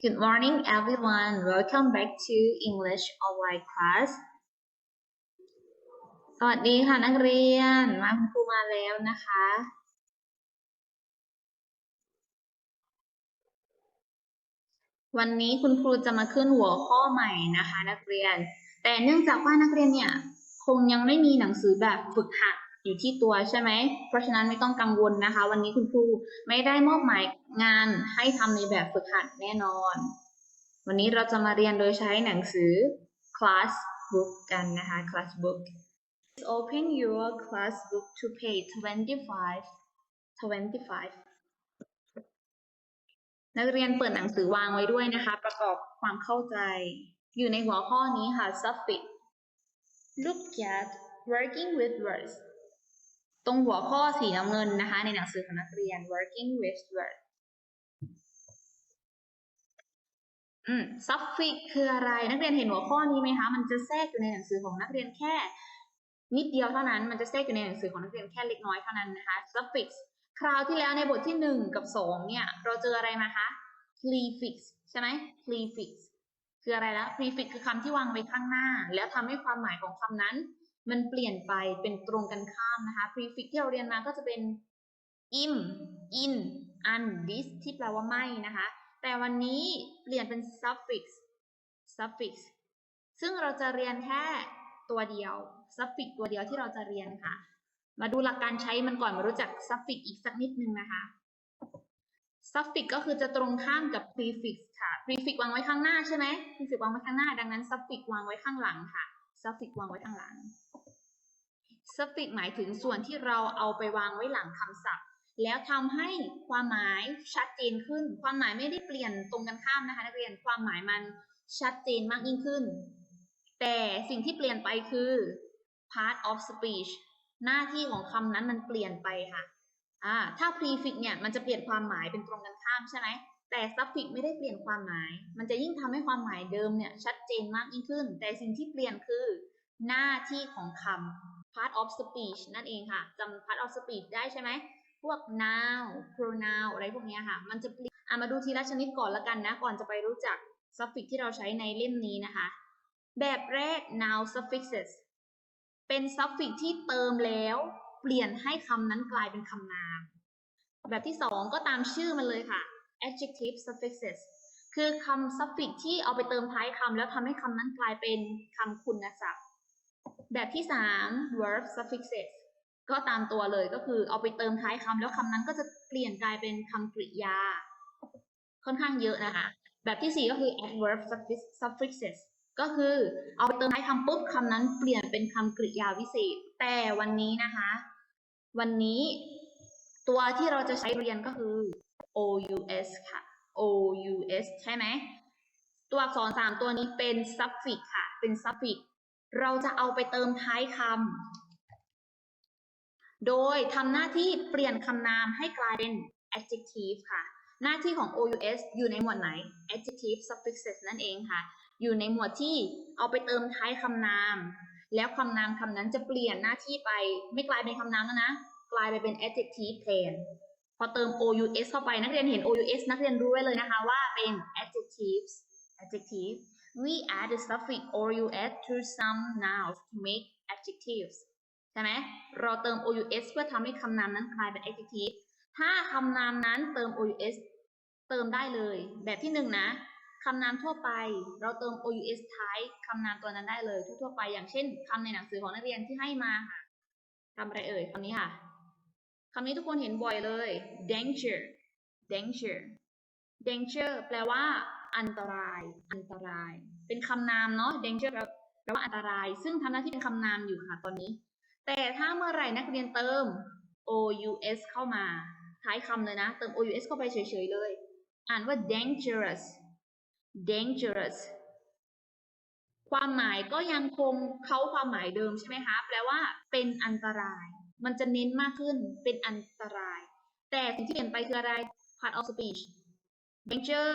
Good morning, everyone. Welcome back to English online class. สวัสดีค่ะนักเรียน มาคุณครูมาแล้วนะคะ วันนี้คุณครูจะมาขึ้นหัวข้อใหม่นะคะ นักเรียน แต่เนื่องจากว่านักเรียนเนี่ย คงยังไม่มีหนังสือแบบฝึกหัด อยู่ที่ตัวใช่ไหม เพราะฉะนั้นไม่ต้องกังวลนะคะ วันนี้คุณครูไม่ได้มอบหมายงานให้ทำในแบบฝึกหัดแน่นอน วันนี้เราจะมาเรียนโดยใช้หนังสือ class book กันนะคะ class book open your class book to page 25 25 นักเรียนเปิดหนังสือวางไว้ด้วยนะคะ ประกอบความเข้าใจ อยู่ในหัวข้อนี้ค่ะ suffix look at working with words ตรงหัวข้อสีน้ำเงินนะคะ ในหนังสือของนักเรียน working with words อืม suffix คืออะไรนักเรียนเห็นหัวข้อนี้ไหมคะ มันจะแทรกอยู่ในหนังสือของนักเรียนแค่ นิดเดียวเท่านั้น มันจะแทรกอยู่ในหนังสือของนักเรียนแค่เล็กน้อยเท่านั้นนะคะ suffix คราวที่แล้วในบทที่หนึ่งกับสองเนี่ย เราเจออะไรมาคะ prefix ใช่ไหม prefix คืออะไรแล้ว prefix คือคำที่วางไว้ข้างหน้า แล้วทำให้ความหมายของคำนั้น มันเปลี่ยนไปเป็นตรงกันข้ามนะคะ prefix ที่เราเรียนมาก็จะเป็น im in un this ที่แปลว่าไม่นะคะ แต่วันนี้เปลี่ยนเป็น suffix suffix ซึ่งเราจะเรียนแค่ตัวเดียว suffix ตัวเดียวที่เราจะเรียนค่ะ มาดูหลักการใช้มันก่อนมารู้จัก suffix อีกสักนิดนึงนะคะ suffix ก็คือจะตรงข้ามกับ prefix ค่ะ prefix วางไว้ข้างหน้าใช่ไหม prefix วางไว้ข้างหน้า ดังนั้น suffix วางไว้ข้างหลังค่ะ suffix วางไว้ข้างหลัง suffix หมายถึงส่วนที่เราเอาไปวางไว้หลังคำศัพท์ แล้วทำให้ความหมายชัดเจนขึ้น ความหมายไม่ได้เปลี่ยนตรงกันข้ามนะคะนักเรียน ความหมายมันชัดเจนมากยิ่งขึ้น แต่สิ่งที่เปลี่ยนไปคือ part of speech หน้าที่ของคำนั้นมันเปลี่ยนไปค่ะอ่าถ้า prefix เนี่ยมันจะเปลี่ยนความหมายเป็นตรงกันข้ามใช่ไหมแต่ suffix ไม่ได้เปลี่ยนความหมาย มันจะยิ่งทำให้ความหมายเดิมเนี่ยชัดเจนมากยิ่งขึ้น แต่สิ่งที่เปลี่ยนคือ หน้าที่ของคำ part of speech นั่นเองค่ะจำ part of speech ได้ใช่ไหม พวก noun pronoun อะไรพวกเนี้ยค่ะ มันจะเปลี่ยนมาดูทีละชนิดก่อนละกันนะ ก่อนจะไปรู้จัก suffix ที่เราใช้ในเล่มนี้นะคะ แบบแรก noun suffixes เป็น suffix ที่เติมแล้วเปลี่ยนให้คำนั้นกลายเป็นคำนาม แบบที่สองก็ตามชื่อมันเลยค่ะ adjective suffixes คือคำ suffix ที่เอาไปเติมท้ายคำแล้วทำให้คำนั้นกลายเป็นคำคุณศัพท์ แบบที่สาม verb suffixes ก็ตามตัวเลยก็คือเอาไปเติมท้ายคำแล้วคำนั้นก็จะเปลี่ยนกลายเป็นคำกริยา ค่อนข้างเยอะนะคะ แบบที่สี่ก็คือ adverb suffixes ก็คือเอาไปเติมท้ายคำปุ๊บคำนั้นเปลี่ยนเป็นคำกริยาวิเศษ แต่วันนี้นะคะ วันนี้ตัวที่เราจะใช้เรียนก็คือ ous ค่ะ ous ใช่ไหม ตัวอักษรสามตัวนี้เป็น suffix ค่ะ เป็น suffix เราจะเอาไปเติมท้ายคำ โดยทำหน้าที่เปลี่ยนคำนามให้กลายเป็น adjective ค่ะ หน้าที่ของ ous อยู่ในหมวดไหน adjective suffixes นั่นเองค่ะ อยู่ในหมวดที่เอาไปเติมท้ายคำนาม แล้วคำนามคำนั้นจะเปลี่ยนหน้าที่ไปไม่กลายเป็นคำนามแล้วนะ กลายไปเป็น adjective แทนพอเติม ous เข้าไปนักเรียนเห็น ous นักเรียนรู้ไว้เลยนะคะว่าเป็น adjectives adjective we add the suffix ous to some nouns to make adjectives ใช่ไหมเราเติม ous เพื่อทำให้คำนามนั้นกลายเป็น adjective ถ้าคำนามนั้นเติม ous เติมได้เลย แบบที่หนึ่งนะคำนามทั่วไป เราเติม ous ท้ายคำนามตัวนั้นได้เลย ทั่วๆไปอย่างเช่นคำในหนังสือของนักเรียนที่ให้มาค่ะคำอะไรเอ่ยคำนี้ค่ะคำนี้ทุกคนเห็นบ่อยเลย danger danger danger แปลว่า อันตราย อันตราย เป็นคำนามเนาะ danger แปลแปลว่าอันตราย ซึ่งทำหน้าที่เป็นคำนามอยู่ค่ะตอนนี้ แต่ถ้าเมื่อไหร่นักเรียนเติม ous เข้ามาท้ายคำเลยนะ เติม ous เข้าไปเฉยๆเลย อ่านว่า dangerous dangerous ความหมายก็ยังคงเขาความหมายเดิมใช่ไหมคะแปลว่าเป็นอันตราย มันจะเน้นมากขึ้นเป็นอันตราย แต่สิ่งที่เปลี่ยนไปคืออะไร part of speech danger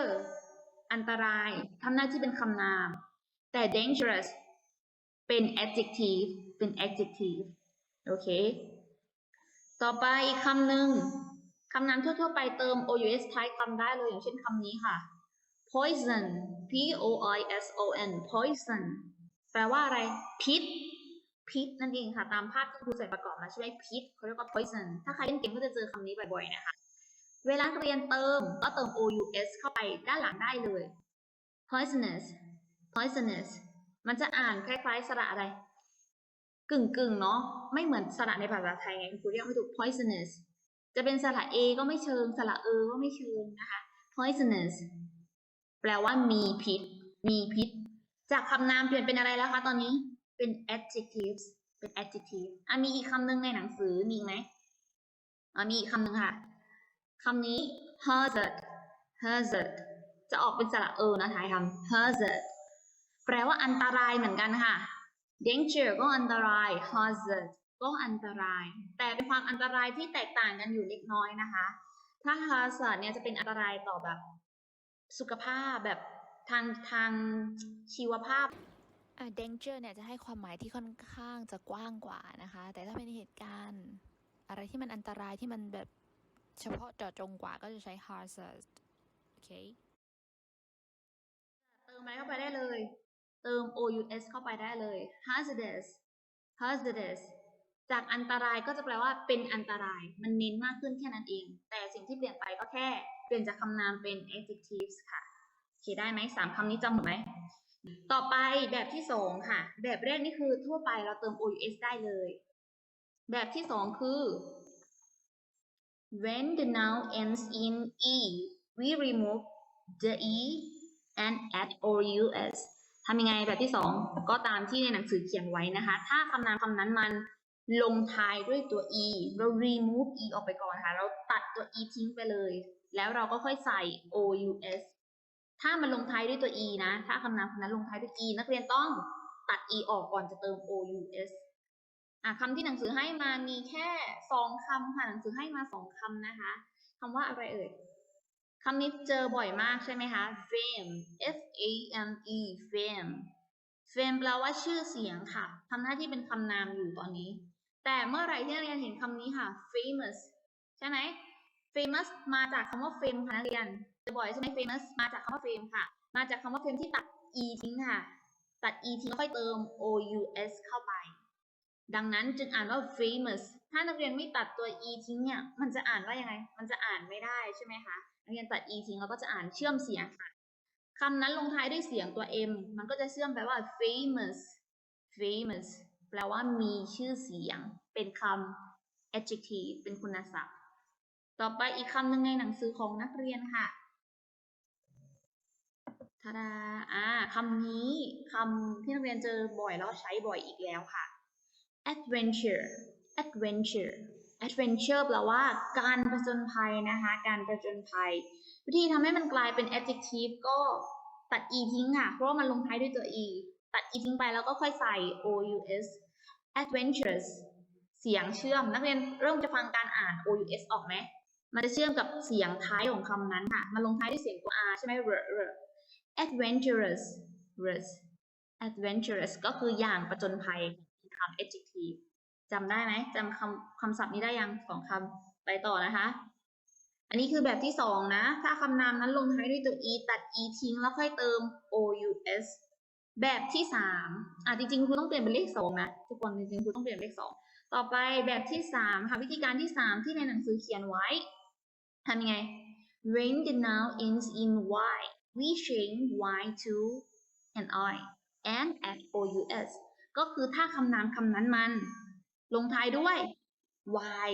อันตรายทำหน้าที่เป็นคำนาม แต่ dangerous เป็น adjective เป็น adjective โอเค ต่อไปอีกคำหนึ่งคำนามทั่วๆไปเติม ous ท้ายคำได้เลยอย่างเช่นคำนี้ค่ะ poison p o i s o n poison แปลว่าอะไร พิษ พิษนั่นเองค่ะ ตามภาพที่ครูใส่ประกอบมาใช่ไหมพิษเขาเรียกว่า poison ถ้าใครเล่นเกมก็จะเจอคำนี้บ่อยๆนะคะ เวลาเรียนเติมก็เติม ous เข้าไปด้านหลังได้เลย poisonous poisonous มันจะอ่านคล้ายๆ สระอะไร กึ่งๆ เนาะไม่เหมือนสระในภาษาไทยไงครูเรียกไม่ถูก poisonous จะเป็นสระ a ก็ไม่เชิง สระเอก็ไม่เชิงนะคะ poisonous แปลว่ามีพิษ มีพิษ จากคำนามเปลี่ยนเป็นอะไรแล้วคะตอนนี้ เป็น adjectives เป็น adjective อะมีอีกคำหนึ่งในหนังสือมีไหมอะมีอีกคำหนึ่งค่ะ คำนี้ hazard hazard จะออกเป็นสระเออนะท้ายคำ hazard แปลว่าอันตรายเหมือนกันค่ะ danger ก็อันตราย hazard ก็อันตราย แต่เป็นความอันตรายที่แตกต่างกันอยู่เล็กน้อยนะคะ ถ้า hazard เนี่ยจะเป็นอันตรายต่อแบบสุขภาพแบบทางทางชีวภาพอ่า danger เนี่ยจะให้ความหมายที่ค่อนข้างจะกว้างกว่านะคะ แต่ถ้าเป็นเหตุการณ์ อะไรที่มันอันตรายที่มันแบบ เฉพาะเจาะจงกว่าก็จะใช้ hazard โอเค เติมอะไรเข้าไปได้เลย เติม ous เข้าไปได้เลย hazardous hazardous จากอันตรายก็จะแปลว่าเป็นอันตราย มันเน้นมากขึ้นแค่นั้นเอง แต่สิ่งที่เปลี่ยนไปก็แค่เปลี่ยนจากคำนามเป็น adjectives ค่ะโอเคได้ไหมสามคำนี้จำหมดไหม ต่อไปแบบที่สองค่ะ แบบแรกนี่คือทั่วไปเราเติม ous ได้เลย แบบที่สองคือ when the noun ends in e we remove the e and add ous ทำยังไงแบบที่สองก็ตามที่ในหนังสือเขียนไว้นะคะ ถ้าคำนามคำนั้นมันลงท้ายด้วยตัว e เรา remove e ออกไปก่อนค่ะ เราตัดตัว e ทิ้งไปเลย แล้วเราก็ค่อยใส่ ous ถ้ามันลงท้ายด้วยตัว e นะ ถ้าคำนามคำนั้นลงท้ายด้วย e นักเรียนต้องตัด e ออกก่อนจะเติม ous อะคำที่หนังสือให้มามีแค่สองคำค่ะหนังสือให้มาสองคำนะคะคำว่าอะไรเอ่ยคำนี้เจอบ่อยมากใช่ไหมคะ fame f a m e fame fame แปลว่าชื่อเสียงค่ะทำหน้าที่เป็นคำนามอยู่ตอนนี้ แต่เมื่อไหร่ที่นักเรียนเห็นคำนี้ค่ะ famous ใช่ไหม famous มาจากคำว่า fame ค่ะนักเรียนจะบ่อยใช่ไหม famous มาจากคำว่า fame ค่ะ มาจากคำว่า fame ที่ตัด e ทิ้งค่ะ ตัด e ทิ้งแล้วค่อยเติม ous เข้าไป ดังนั้นจึงอ่านว่า famous ถ้านักเรียนไม่ตัดตัว e ทิ้งเนี่ย มันจะอ่านว่ายังไง มันจะอ่านไม่ได้ใช่ไหมคะ นักเรียนตัด e ทิ้งแล้วก็จะอ่านเชื่อมเสียงค่ะคำนั้นลงท้ายด้วยเสียงตัว m มันก็จะเชื่อมแปลว่า famous famous แปลว่ามีชื่อเสียง เป็นคำ adjective เป็นคุณศัพท์ ต่อไปอีกคำหนึ่งในหนังสือของนักเรียนค่ะทาดาอ่าคำนี้คำที่นักเรียนเจอบ่อยแล้วใช้บ่อยอีกแล้วค่ะ adventure adventure adventure แปลว่าการผจญภัยนะคะ การผจญภัย วิธีทำให้มันกลายเป็น adjective ก็ตัด e ทิ้งค่ะ เพราะว่ามันลงท้ายด้วยตัว e ตัด e ทิ้งไปแล้วก็ค่อยใส่ ous adventurous เสียงเชื่อม นักเรียนเริ่มจะฟังการอ่าน ous ออกไหม มันจะเชื่อมกับเสียงท้ายของคำนั้นค่ะ มันลงท้ายด้วยเสียงตัว r ใช่ไหม r r adventurous r adventurous ก็คืออย่างประจนภัย คำ adjective จำได้ไหมจำคำคำศัพท์นี้ได้ยังสองคำไปต่อนะคะ อันนี้คือแบบที่สองนะ ถ้าคำนามนั้นลงท้ายด้วยตัว e ตัด e ทิ้งแล้วค่อยเติม ous แบบที่สามอะจริงๆครูต้องเปลี่ยนเป็นเลขสองนะทุกคนจริงๆครูต้องเปลี่ยนเลขสองต่อไปแบบที่สามค่ะวิธีการที่สามที่ในหนังสือเขียนไว้ทำยังไง when the noun ends in y we change y to an i and add ous ก็คือถ้าคำนามคำนั้นมัน ลงท้ายด้วย y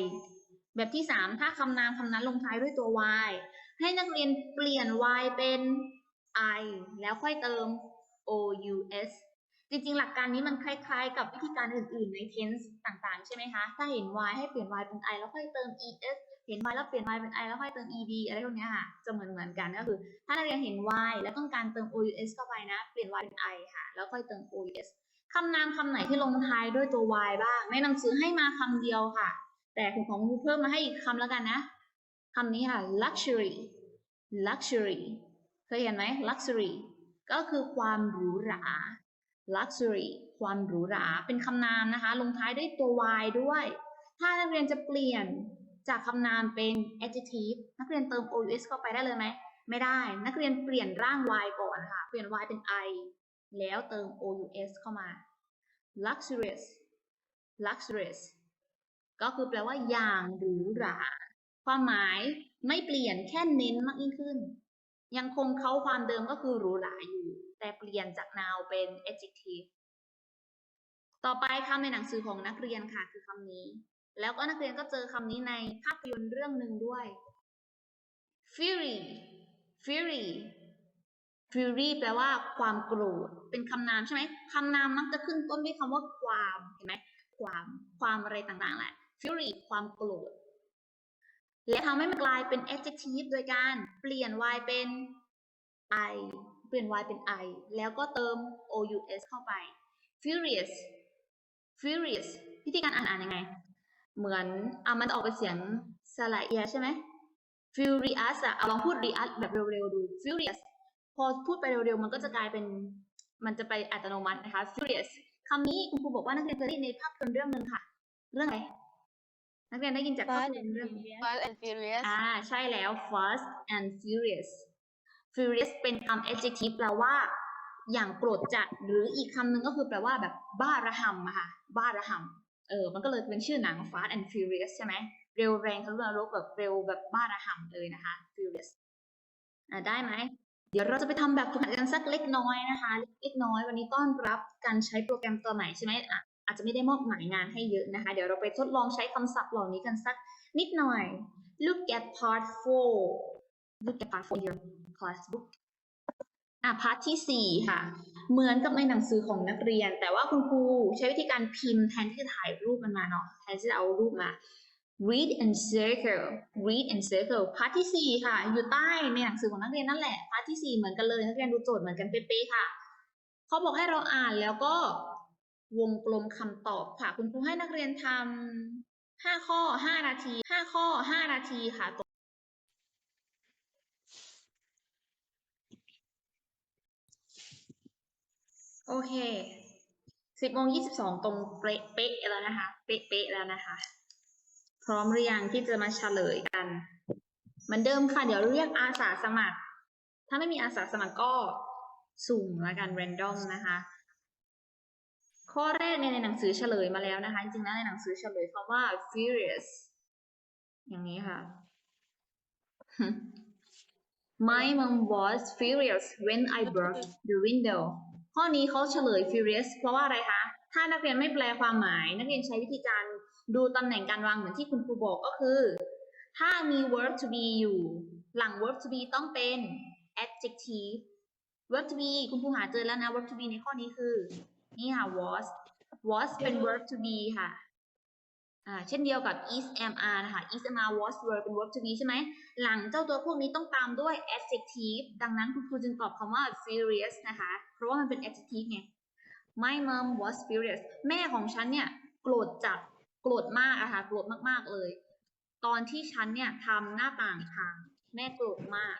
แบบที่สามถ้าคำนามคำนั้นลงท้ายด้วยตัว y ให้นักเรียนเปลี่ยน y เป็น i แล้วค่อยเติม ous จริงๆ หลักการนี้มันคล้ายๆ กับวิธีการอื่นๆ ใน tense ต่างๆ ใช่ไหมคะ ถ้าเห็น y ให้เปลี่ยน y เป็น i แล้วค่อยเติม es เห็น y แล้วเปลี่ยน y เป็น i แล้วค่อยเติม ed อะไรพวกเนี้ยค่ะ จะเหมือนเหมือนๆกันก็คือ ถ้านักเรียนเห็น y แล้วต้องการเติม ous เข้าไปนะ เปลี่ยน y เป็น i ค่ะ แล้วค่อยเติม ous คำนามคำไหนที่ลงท้ายด้วยตัว y บ้างในหนังสือให้มาคำเดียวค่ะ แต่ของของครูเพิ่มมาให้อีกคำแล้วกันนะคำนี้ค่ะ luxury luxury เคยเห็นไหม luxury ก็คือความหรูหรา luxury ความหรูหรา เป็นคำนามนะคะ ลงท้ายด้วยตัว y ด้วย ถ้านักเรียนจะเปลี่ยนจากคำนามเป็น adjective นักเรียนเติม ous เข้าไปได้เลยไหม ไม่ได้ นักเรียนเปลี่ยนร่าง y ก่อนค่ะ เปลี่ยน y เป็น i แล้วเติม ous เข้ามา luxurious luxurious ก็คือแปลว่าอย่างหรูหรา ความหมายไม่เปลี่ยนแค่เน้นมากยิ่งขึ้น ยังคงเขาความเดิมก็คือหรูหราอยู่ แต่เปลี่ยนจาก noun เป็น adjective ต่อไปคำในหนังสือของนักเรียนค่ะคือคำนี้ แล้วก็นักเรียนก็เจอคำนี้ในภาพยนตร์เรื่องหนึ่งด้วย fury fury fury แปลว่าความโกรธ เป็นคำนามใช่ไหมคำนามมักจะขึ้นต้นด้วยคำว่าความเห็นไหมความความอะไรต่างๆแหละ fury ความโกรธและทำให้มันกลายเป็น adjective โดยการเปลี่ยน y เป็น i เปลี่ยน y เป็น i แล้วก็เติม ous เข้าไป furious furious วิธีการอ่านอ่านยังไง เหมือนอะมันออกเป็นเสียงสระเอียใช่ไหม furious อะเอาลองพูด rious แบบเร็วๆดู furious พอพูดไปเร็วๆ มันก็จะกลายเป็น มันจะไปอัตโนมัตินะคะ furious คำนี้คุณครูบอกว่านักเรียนเคยได้ยินในภาพยนตร์เรื่องหนึ่งค่ะ เรื่องอะไร นักเรียนได้ยินจากภาพ Fast ยนต and ร์เรื่อง Furious Fast and Furious อ่า ใช่แล้ว fast and furious furious เป็นคำ adjective แปลว่า อย่างโกรธจัด หรืออีกคำหนึ่งก็คือแปลว่าแบบบ้าระห่ำอะค่ะ บ้าระห่ำเออ มันก็เลยเป็นชื่อหนัง fast and furious ใช่ไหม เร็วแรงทะลุนรกแบบเร็วแบบบ้าระห่ำเลยนะคะ furious อ่าได้ไหม เดี๋ยวเราจะไปทำแบบฝึกหัดกันสักเล็กน้อยนะคะ เล็กน้อย วันนี้ต้อนรับการใช้โปรแกรมตัวใหม่ใช่ไหมอะอาจจะไม่ได้มอบหมายงานให้เยอะนะคะ เดี๋ยวเราไปทดลองใช้คำศัพท์เหล่านี้กันสักนิดหน่อย look at part 4 look at part 4 your class book อะ part ที่ 4 ค่ะ เหมือนกับในหนังสือของนักเรียน แต่ว่าคุณครูใช้วิธีการพิมพ์แทนที่จะถ่ายรูปมันมาเนาะแทนที่จะเอารูปมา read and circle read and circle พาร์ทที่ 4 ค่ะ อยู่ใต้ในหนังสือของนักเรียนนั่นแหละ พาร์ทที่ 4 เหมือนกันเลย นักเรียนดูโจทย์เหมือนกันเป๊ะๆค่ะ เขาบอกให้เราอ่านแล้วก็วงกลมคำตอบค่ะ คุณครูให้นักเรียนทำห้าข้อห้านาทีห้าข้อห้านาทีค่ะโอเคสิบโมงยี่สิบสองตรงเป๊ะเป๊ะแล้วนะคะ เป๊ะเป๊ะแล้วนะคะ พร้อมหรือยังที่จะมาเฉลยกันเหมือนเดิมค่ะ เดี๋ยวเรียกอาสาสมัคร ถ้าไม่มีอาสาสมัครก็สุ่มละกัน random นะคะ ข้อแรกเนี่ยในหนังสือเฉลยมาแล้วนะคะ จริงๆแล้วในหนังสือเฉลยคำว่า furious อย่างนี้ค่ะ My mom was furious when I broke the window ข้อนี้เขาเฉลย furious เพราะว่าอะไรคะ ถ้านักเรียนไม่แปลความหมาย นักเรียนใช้วิธีการ ดูตำแหน่งการวางเหมือนที่คุณครูบอกก็คือ ถ้ามี verb to be อยู่ หลัง verb to be ต้องเป็น adjective verb to be คุณครูหาเจอแล้วนะ verb to be ในข้อนี้คือ นี่ค่ะ was was เป็น verb to be ค่ะอ่าเช่นเดียวกับ is am are นะคะ is am are was were เป็น verb to be ใช่ไหม หลังเจ้าตัวพวกนี้ต้องตามด้วย adjective ดังนั้นคุณครูจึงตอบคำว่า furious นะคะ เพราะว่ามันเป็น adjective ไง My mom was furious แม่ของฉันเนี่ย โกรธจัด โกรธมากอะค่ะ โกรธมากๆเลย ตอนที่ฉันเนี่ยทำหน้าต่างพังแม่โกรธมาก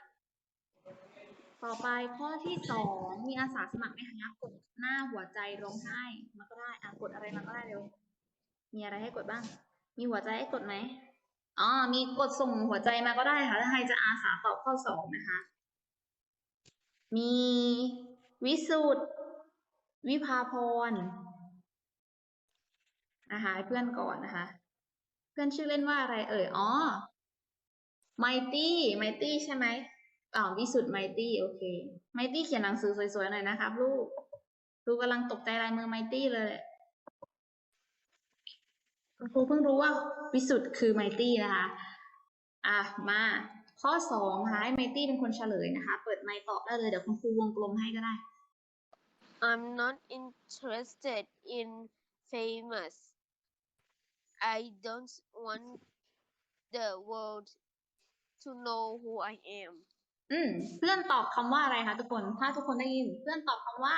ต่อไปข้อที่สองมีอาสาสมัครไหมคะกดหน้าหัวใจร้องไห้มาก็ได้อะกดอะไรมาก็ได้เร็ว มีอะไรให้กดบ้าง มีหัวใจให้กดไหมอ๋อมีกดส่งหัวใจมาก็ได้ค่ะถ้าใครจะอาสาตอบข้อสองนะคะ มีวิสุทธ์วิภาพร นะคะเพื่อนก่อนนะคะ เพื่อนชื่อเล่นว่าอะไรเอ่ยอ๋อไมตี้ไมตี้ใช่ไหมอ๋อวิสุทธ์ไมตี้โอเคไมตี้เขียนหนังสือสวยๆหน่อยนะครับลูกลูกกำลังตกใจลายมือไมตี้เลยครูเพิ่งรู้ว่าวิสุทธ์คือไมตี้นะคะ อะมาข้อสองนะคะให้ไมตี้เป็นคนเฉลยนะคะ เปิดไมค์ตอบได้เลย เดี๋ยวคุณครูวงกลมให้ก็ได้ I'm not interested in famous I don't want the world to know who I am อืมเพื่อนตอบคำว่าอะไรคะทุกคน ถ้าทุกคนได้ยิน เพื่อนตอบคำว่า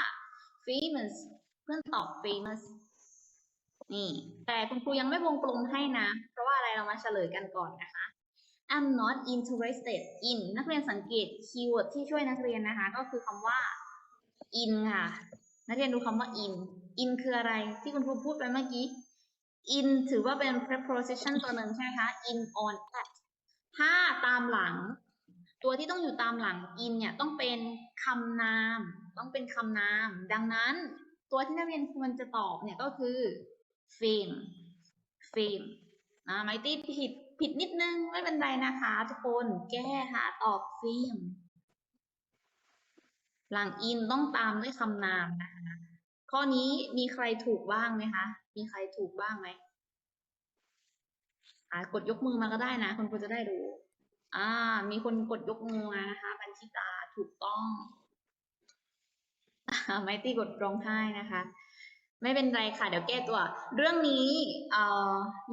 famous เพื่อนตอบ famous นี่ แต่คุณครูยังไม่วงกลมให้นะ เพราะว่าอะไรเรามาเฉลยกันก่อนนะคะ I'm not interested in นักเรียนสังเกตคีย์เวิร์ดที่ช่วยนักเรียนนะคะ ก็คือคำว่า in ค่ะ นักเรียนดูคำว่า in in คืออะไรที่คุณครูพูดไปเมื่อกี้ in ถือว่าเป็น preposition ตัวหนึ่งใช่ไหมคะ in on at ถ้าตามหลัง ตัวที่ต้องอยู่ตามหลัง in เนี่ยต้องเป็นคำนาม ต้องเป็นคำนาม ดังนั้น ตัวที่นักเรียนควรจะตอบเนี่ยก็คือ fame fame นะไมตี้ผิดผิดนิดนึง ไม่เป็นไรนะคะ ทุกคนแก้ค่ะตอบ fame หลัง in ต้องตามด้วยคำนามนะคะข้อนี้มีใครถูกบ้างไหมคะ มีใครถูกบ้างไหมอ่ากดยกมือมาก็ได้นะคุณครูจะได้รู้อ่า มีคนกดยกมือมานะคะบัญชิตาถูกต้องอไมตี้กดร้องไห้นะคะ ไม่เป็นไรค่ะ เดี๋ยวแก้ตัว เรื่องนี้เอ่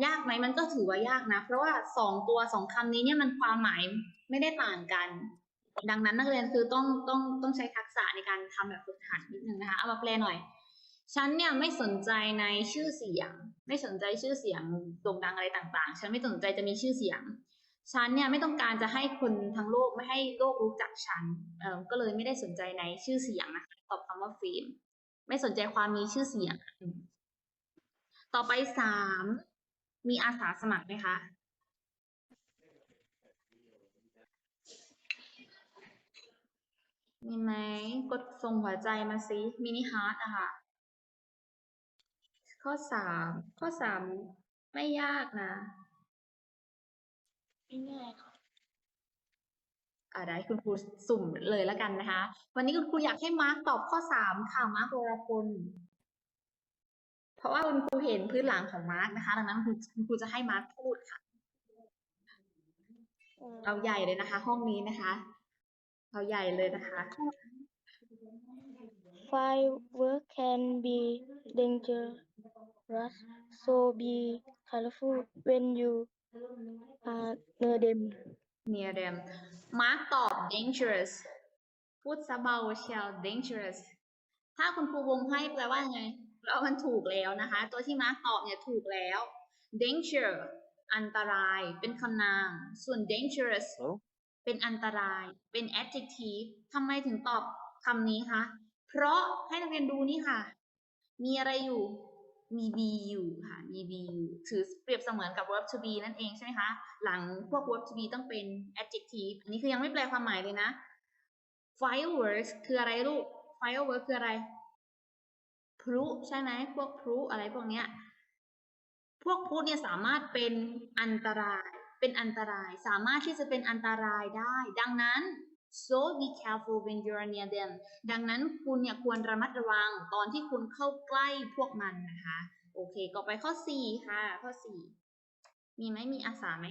อยากไหมมันก็ถือว่ายากนะ เพราะว่าสองตัวสองคำนี้เนี่ยมันความหมายไม่ได้ต่างกัน ดังนั้นนักเรียนคือต้องต้องต้องใช้ทักษะในการทำแบบฝึกหัดนิดนึงนะคะ เอามาแปลหน่อย ฉันเนี่ยไม่สนใจในชื่อเสียง ไม่สนใจชื่อเสียงโด่งดังอะไรต่างๆ ฉันไม่สนใจจะมีชื่อเสียง ฉันเนี่ยไม่ต้องการจะให้คนทั้งโลกไม่ให้โลกรู้จักฉันเออก็เลยไม่ได้สนใจในชื่อเสียงนะคะตอบคำว่าฟิล์มไม่สนใจความมีชื่อเสียง ต่อไปสามมีอาสาสมัครไหมคะมีไหมกดส่งหัวใจมาสิมินิฮาร์ดอะค่ะ ข้อสามข้อสามไม่ยากนะไม่ง่ายค่ะอ่าได้คุณครูสุ่มเลยแล้วกันนะคะ วันนี้คุณครูอยากให้มาร์กตอบข้อสามค่ะมาร์กวรพลเพราะว่าคุณครูเห็นพื้นหลังของมาร์กนะคะ ดังนั้นคุณคุณครูจะให้มาร์กพูดค่ะเราใหญ่เลยนะคะ ห้องนี้นะคะเราใหญ่เลยนะคะ Firework can be dangerous, so be careful when you are near them. near them มาร์กตอบ dangerous พูดซะเบาเชียว dangerous ถ้าคุณครูวงให้แปลว่าไงแปลว่ามันถูกแล้วนะคะ ตัวที่มาร์กตอบเนี่ยถูกแล้ว danger อันตราย เป็นคำนาม ส่วน dangerous เป็นอันตราย เป็น adjective ทำไมถึงตอบคำนี้คะ เพราะให้นักเรียนดูนี่ค่ะ มีอะไรอยู่ มี be อยู่ค่ะ มี be อยู่ถือเปรียบเสมือนกับ verb to be นั่นเองใช่ไหมคะ หลังพวก verb to be ต้องเป็น adjective อันนี้คือยังไม่แปลความหมายเลยนะ fireworks คืออะไรลูก fireworks คืออะไร พลุใช่ไหมพวกพลุอะไรพวกเนี้ย พวกพลุเนี่ยสามารถเป็นอันตราย เป็นอันตราย สามารถที่จะเป็นอันตรายได้ ดังนั้น so be careful when you're near them ดังนั้นคุณเนี่ยควรระมัดระวังตอนที่คุณเข้าใกล้พวกมันนะคะ โอเค ก็ไปข้อสี่ค่ะ ข้อสี่มีไหมมีอาสาไหม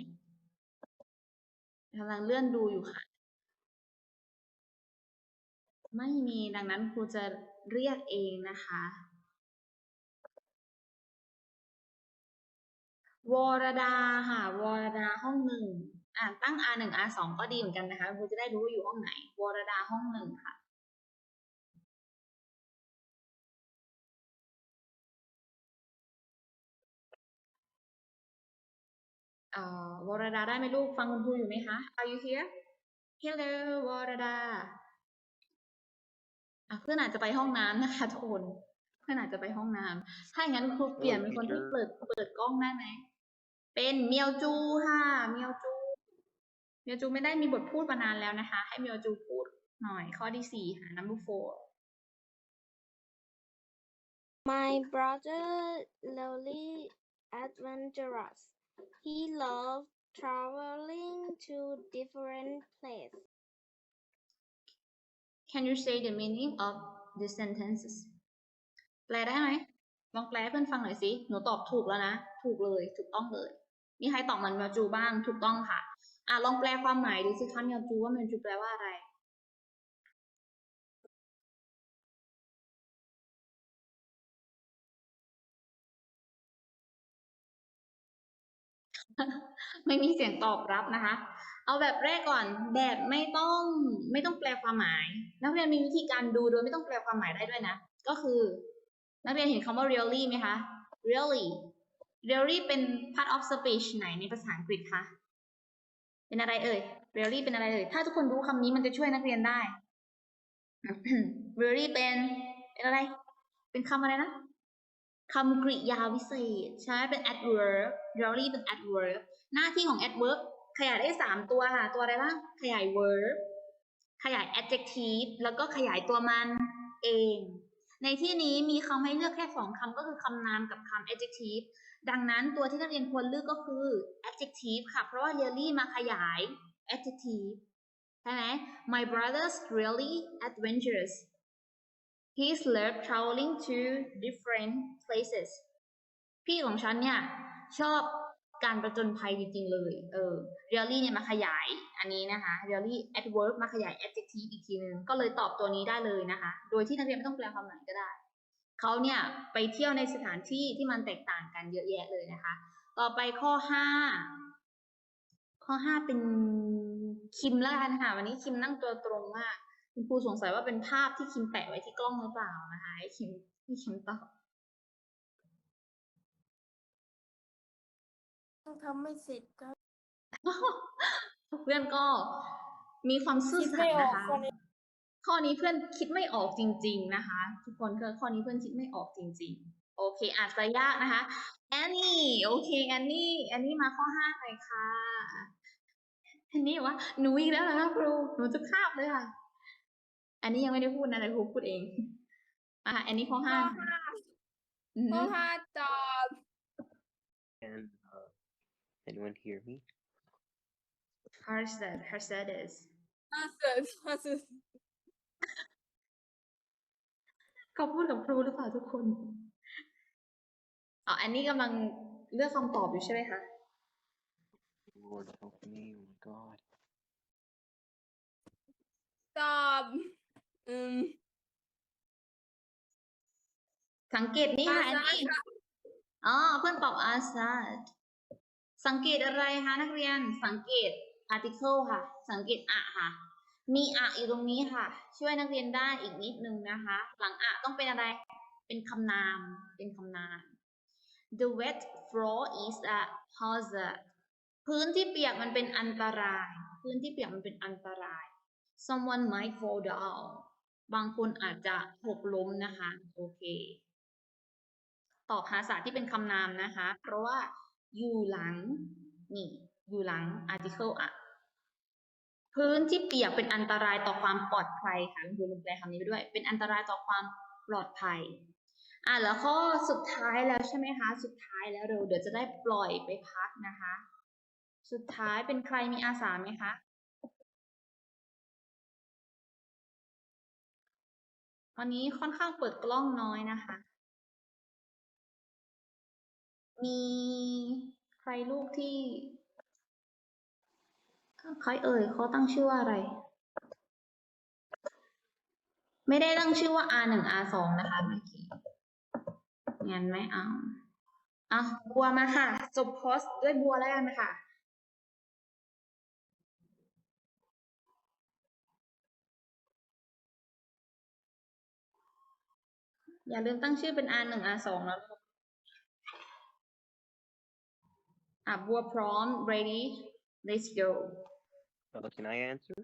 กำลังเลื่อนดูอยู่ค่ะ ไม่มีดังนั้นครูจะเรียกเองนะคะวรดาค่ะวรดาห้องหนึ่ง อ่าตั้ง R หนึ่ง R สองก็ดีเหมือนกันนะคะครูจะได้รู้ว่าอยู่ห้องไหนวรดาห้องหนึ่งค่ะอ่อวรดาได้ไหมลูกฟังคุณครูอยู่ไหมคะ Are you here Hello วรดาอะเพื่อนอาจจะไปห้องน้ำนะคะทุกคนเพื่อนอาจจะไปห้องน้ำถ้าอย่างนั้นครูเปลี่ยนเป็นคนที่เปิดเปิดกล้องได้ไหมเป็นเมียวจูค่ะเมียวจู เมียวจูไม่ได้มีบทพูดมานานแล้วนะคะ ให้เมียวจูพูดหน่อยข้อที่สี่ค่ะ number four My brother lovely adventurous. He loved traveling to different places. Can you say the meaning of the sentences แปลได้ไหมลองแปลให้เพื่อนฟังหน่อยสิ หนูตอบถูกแล้วนะ ถูกเลย ถูกต้องเลย มีใครตอบเหมือนเมียวจูบ้าง ถูกต้องค่ะ อะลองแปลความหมายดูสิคะเมียวจูว่าเมียวจูแปลว่าอะไร ไม่มีเสียงตอบรับนะคะ เอาแบบแรกก่อน แบบไม่ต้องไม่ต้องแปลความหมาย นักเรียนมีวิธีการดูโดยไม่ต้องแปลความหมายได้ด้วยนะ ก็คือ นักเรียนเห็นคำว่า really ไหมคะ really really เป็น part of speech ไหนในภาษาอังกฤษคะ เป็นอะไรเอ่ย really เป็นอะไรเอ่ย ถ้าทุกคนรู้คำนี้มันจะช่วยนักเรียนได้ really เป็นเป็นอะไร เป็นคำอะไรนะคำกริยาวิเศษ ใช่ เป็น adverb really เป็น adverb หน้าที่ของ adverb ขยายได้สามตัวค่ะ ตัวอะไรบ้าง ขยาย verb ขยาย adjective แล้วก็ขยายตัวมันเอง ในที่นี้มีคำให้เลือกแค่สองคำก็คือคำนามกับคำ adjective ดังนั้นตัวที่นักเรียนควรเลือกก็คือ adjective ค่ะ เพราะว่า really มาขยาย adjective ใช่ไหม My brother's really adventurous He's loved traveling to different places พี่ของฉันเนี่ยชอบการประจนภัยจริงๆเลย เออ really เนี่ยมาขยายอันนี้นะคะ really adverb มาขยาย adjective อีกทีนึง ก็เลยตอบตัวนี้ได้เลยนะคะ โดยที่นักเรียนไม่ต้องแปลความหมายก็ได้ เขาเนี่ยไปเที่ยวในสถานที่ที่มันแตกต่างกันเยอะแยะเลยนะคะ ต่อไปข้อห้าข้อห้าเป็นคิมแล้วกันค่ะ วันนี้คิมนั่งตัวตรงมากคุณครูสงสัยว่าเป็นภาพที่คิมแปะไว้ที่กล้องหรือเปล่านะคะให้คิมให้คิมตอบต้องทำไม่เสร็จก็เพื่อนก็มีความซื่อคิดสัตไม่ย์ออนะกคะคนนี้ ข้อนี้เพื่อนคิดไม่ออกจริง ๆนะคะ ทุกคนก็ข้อนี้เพื่อนคิดไม่ออกจริง ๆ โอเคอาจจะยากนะคะแอนนี่โอเคแอนนี่แอนนี่มาข้อห้าหน่อยค่ะแอนนี่บอกว่าหนูอีกแล้วเหรอคะครูหนูจะคาบเลยค่ะ อันนี้ยังไม่ได้พูดนะแต่ครูพูดเองอะแอนนี่ข้อห้าอือข้ฮึอห้าจอบ Can uh, anyone hear me? her said her said is ห้า เสือห้าเสือเขาพูดกับครูหรือเปล่าทุกคนอ๋ออันนี้กำลังเลือกคำตอบอยู่ใช่ไหมคะ Lord help me, oh my God. จอบอืมสังเกตนี่ค่ะอันอาซานี้ค่ะอ๋อเพื่อนตอบอาซาดสังเกตอะไรคะนักเรียนสังเกต article ค่ะ สังเกตอะค่ะ มีอะอยู่ตรงนี้ค่ะ ช่วยนักเรียนได้อีกนิดนึงนะคะ หลังอะต้องเป็นอะไร เป็นคำนาม เป็นคำนาม The wet floor is a hazard พื้นที่เปียกมันเป็นอันตราย พื้นที่เปียกมันเป็นอันตราย someone might fall down บางคนอาจจะหกล้มนะคะ โอเค ตอบภาษาที่เป็นคำนามนะคะ เพราะว่าอยู่หลัง นี่ อยู่หลัง article อะ พื้นที่เปียกเป็นอันตรายต่อความปลอดภัยค่ะคุณครูลืมแปลคำนี้ไปด้วย เป็นอันตรายต่อความปลอดภัย อะแล้วข้อสุดท้ายแล้วใช่ไหมคะ สุดท้ายแล้วเดี๋ยวเดี๋ยวจะได้ปล่อยไปพักนะคะ สุดท้ายเป็นใครมีอาสาไหมคะวันนี้ค่อนข้างเปิดกล้องน้อยนะคะ มีใครลูกที่ ใครเอ่ยเขาตั้งชื่อว่าอะไร ไม่ได้ตั้งชื่อว่า R หนึ่ง R สองนะคะเมื่อกี้งั้นไม่เอาอะบัวมาค่ะ จบโพสต์ด้วยบัวแล้วกันค่ะอย่าลืมตั้งชื่อเป็น R หนึ่ง R สองแล้วลูกอะบัวพร้อม ready let's go Uh, can I answer?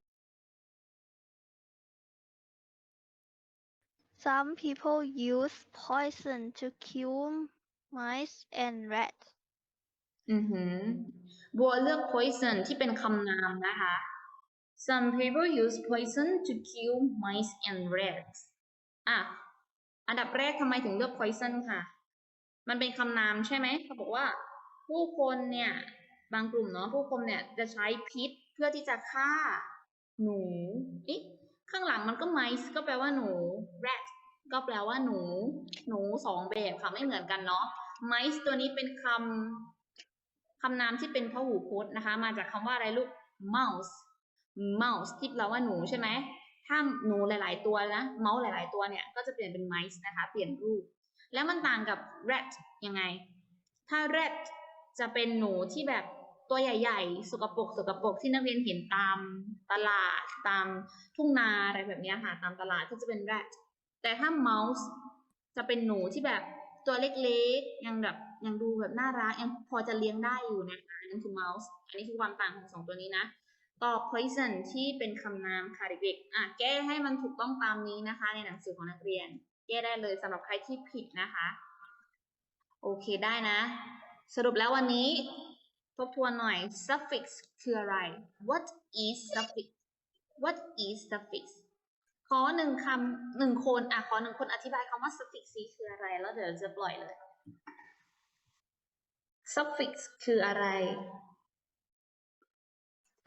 Some people use poison to kill mice and rats. อือหือบัวเลือก poison ที่เป็นคำนามนะคะ Some people use poison to kill mice and rats อะ อันดับแรกทำไมถึงเลือก poison ค่ะ มันเป็นคำนามใช่ไหมเขาบอกว่า ผู้คนเนี่ย บางกลุ่มเนาะผู้คนเนี่ยจะใช้พิษเพื่อที่จะฆ่าหนูเอ๊ะข้างหลังมันก็ mice ก็แปลว่าหนู rat ก็แปลว่าหนู หนูสองแบบค่ะไม่เหมือนกันเนาะ mice ตัวนี้เป็นคำคำนามที่เป็นพหูพจน์นะคะ มาจากคำว่าอะไรลูก mouse mouse ที่แปลว่าหนูใช่ไหมถ้าหนูหลาย ๆ ตัวนะ เมาส์หลาย ๆ ตัวเนี่ยก็จะเปลี่ยนเป็น mice นะคะ เปลี่ยนรูป แล้วมันต่างกับ rat ยังไง ถ้า rat จะเป็นหนูที่แบบตัวใหญ่ ๆ สกปรกสกปรกที่นักเรียนเห็นตามตลาดตามทุ่งนาอะไรแบบนี้ค่ะตามตลาดก็จะเป็น rat แต่ถ้า mouse จะเป็นหนูที่แบบตัวเล็กๆ ยังแบบยังดูแบบน่ารักยังพอจะเลี้ยงได้อยู่นะคะนั่นคือ mouse อันนี้คือความต่างของสองตัวนี้นะตอบ poison ที่เป็นคำนามค่ะเด็กๆอะแก้ให้มันถูกต้องตามนี้นะคะ ในหนังสือของนักเรียน แก้ได้เลยสำหรับใครที่ผิดนะคะ โอเคได้นะ สรุปแล้ววันนี้ทบทวนหน่อย suffix คืออะไร what is suffix what is suffix ขอหนึ่งคำหนึ่งคนอะขอหนึ่งคนอธิบายคำว่า suffix คืออะไร แล้วเดี๋ยวจะปล่อยเลย suffix คืออะไร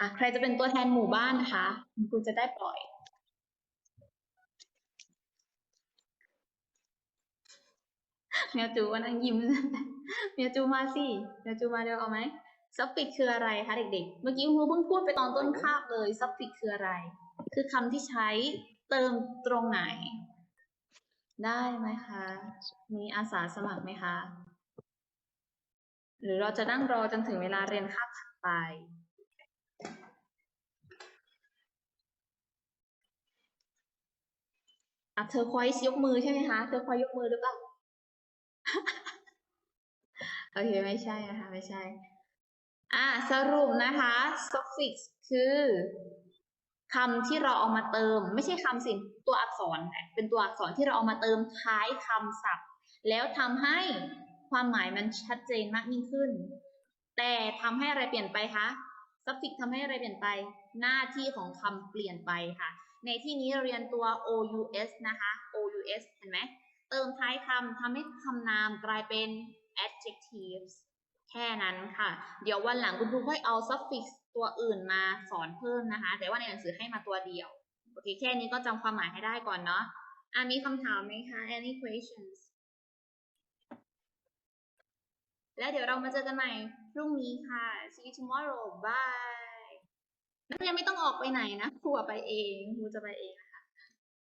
อะใครจะเป็นตัวแทนหมู่บ้านคะคุณจะได้ปล่อย เมียจูว่านั่งยิ้มเมียจูมาสิเมียจูมาเดี๋ยวเอาไหม suffix คืออะไรคะเด็กๆ เมื่อกี้ครูเพิ่งพูดไปตอนต้นคาบเลย suffix คืออะไร คือคำที่ใช้เติมตรงไหน ได้ไหมคะ มีอาสาสมัครไหมคะ หรือเราจะนั่งรอจนถึงเวลาเรียนคาบถัดไปอะเธอคอยยกมือใช่ไหมคะ เธอคอยยกมือหรือเปล่า โอเค ไม่ใช่นะคะ ไม่ใช่ อะสรุปนะคะ suffix คือคำที่เราเอามาเติม ไม่ใช่คำสิตัวอักษร เป็นตัวอักษรที่เราเอามาเติมท้ายคำศัพท์ แล้วทำให้ความหมายมันชัดเจนมากยิ่งขึ้น แต่ทำให้อะไรเปลี่ยนไปคะ suffix ทำให้อะไรเปลี่ยนไป หน้าที่ของคำเปลี่ยนไปค่ะ ในที่นี้เรียนตัว ous นะคะ ous เห็นไหม เติมท้ายคำทำให้คำนามกลายเป็น adjectives แค่นั้นค่ะ เดี๋ยววันหลังคุณครูค่อยเอา suffix ตัวอื่นมาสอนเพิ่มนะคะ แต่ว่าในหนังสือให้มาตัวเดียว โอเค แค่นี้ก็จำความหมายให้ได้ก่อนเนาะอะมีคำถามไหมคะ any questions แล้วเดี๋ยวเรามาเจอกันใหม่พรุ่งนี้ค่ะ see you tomorrow bye นักเรียนไม่ต้องออกไปไหนนะครูไปเองครูจะไปเอง